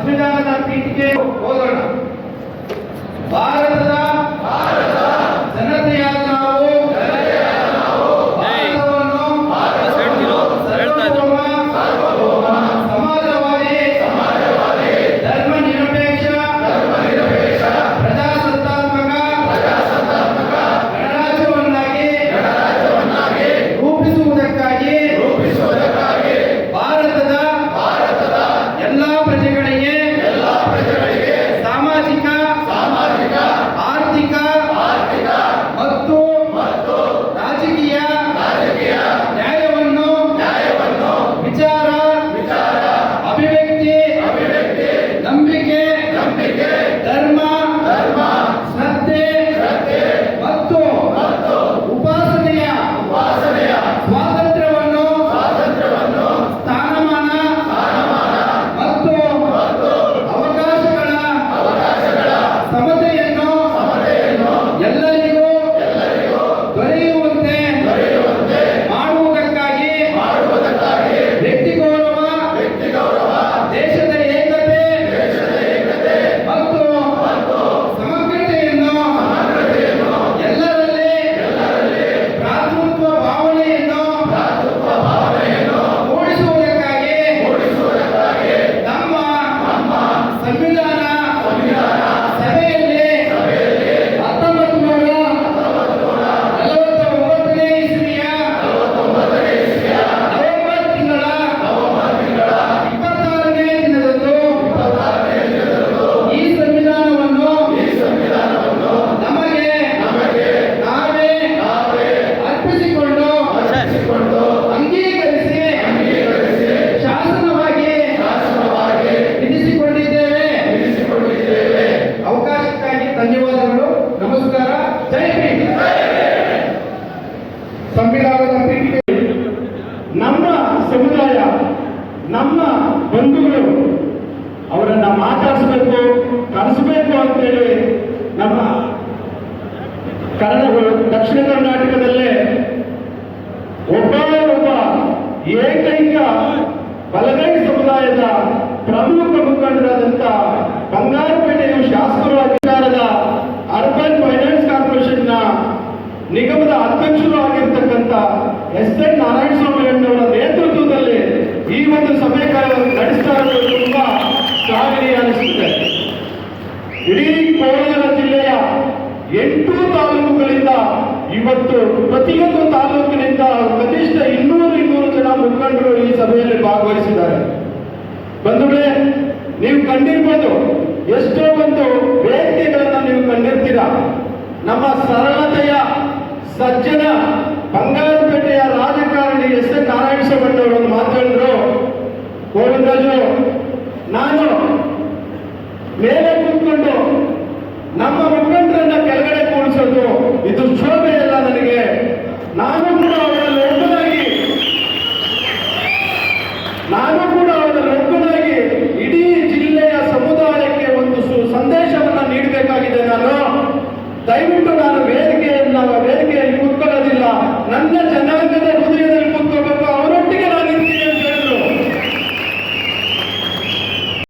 ಸಂವಿಧಾನದ ಪೀಠಿಗೆ ಹೋಗೋಣ ಭಾರತ ಮಾತಾಡಿಸಬೇಕು ಕಲಿಸಬೇಕು ಅಂತೇಳಿ ನಮ್ಮ ಕನ್ನಡ ದಕ್ಷಿಣ ಕರ್ನಾಟಕದಲ್ಲೇ ಒಬ್ಬ ಒಬ್ಬ ಏಕೈಕ ಬಲಗೈ ಸಮುದಾಯದ ಪ್ರಮುಖ ಮುಖಂಡರಾದಂಥ ತಾಲೂಕುಗಳಿಂದ ಇವತ್ತು ಪ್ರತಿಯೊಂದು ತಾಲೂಕಿನಿಂದ ಕನಿಷ್ಠ ಇನ್ನೂರು ಇನ್ನೂರು ಜನ ಮುಖಂಡರು ಈ ಸಭೆಯಲ್ಲಿ ಭಾಗವಹಿಸಿದ್ದಾರೆ. ಬಂಧುಗಳೇ, ನೀವು ಕಂಡಿರ್ಬೋದು, ಎಷ್ಟೋ ಒಂದು ವ್ಯಕ್ತಿಗಳನ್ನು ನೀವು ಕಂಡಿರ್ತೀರ. ನಮ್ಮ ಸರಳತೆಯ, ಸಜ್ಜನ, ಬಂಗಾರ ದಯವಿಟ್ಟು ನಾನು ಬೇರೆ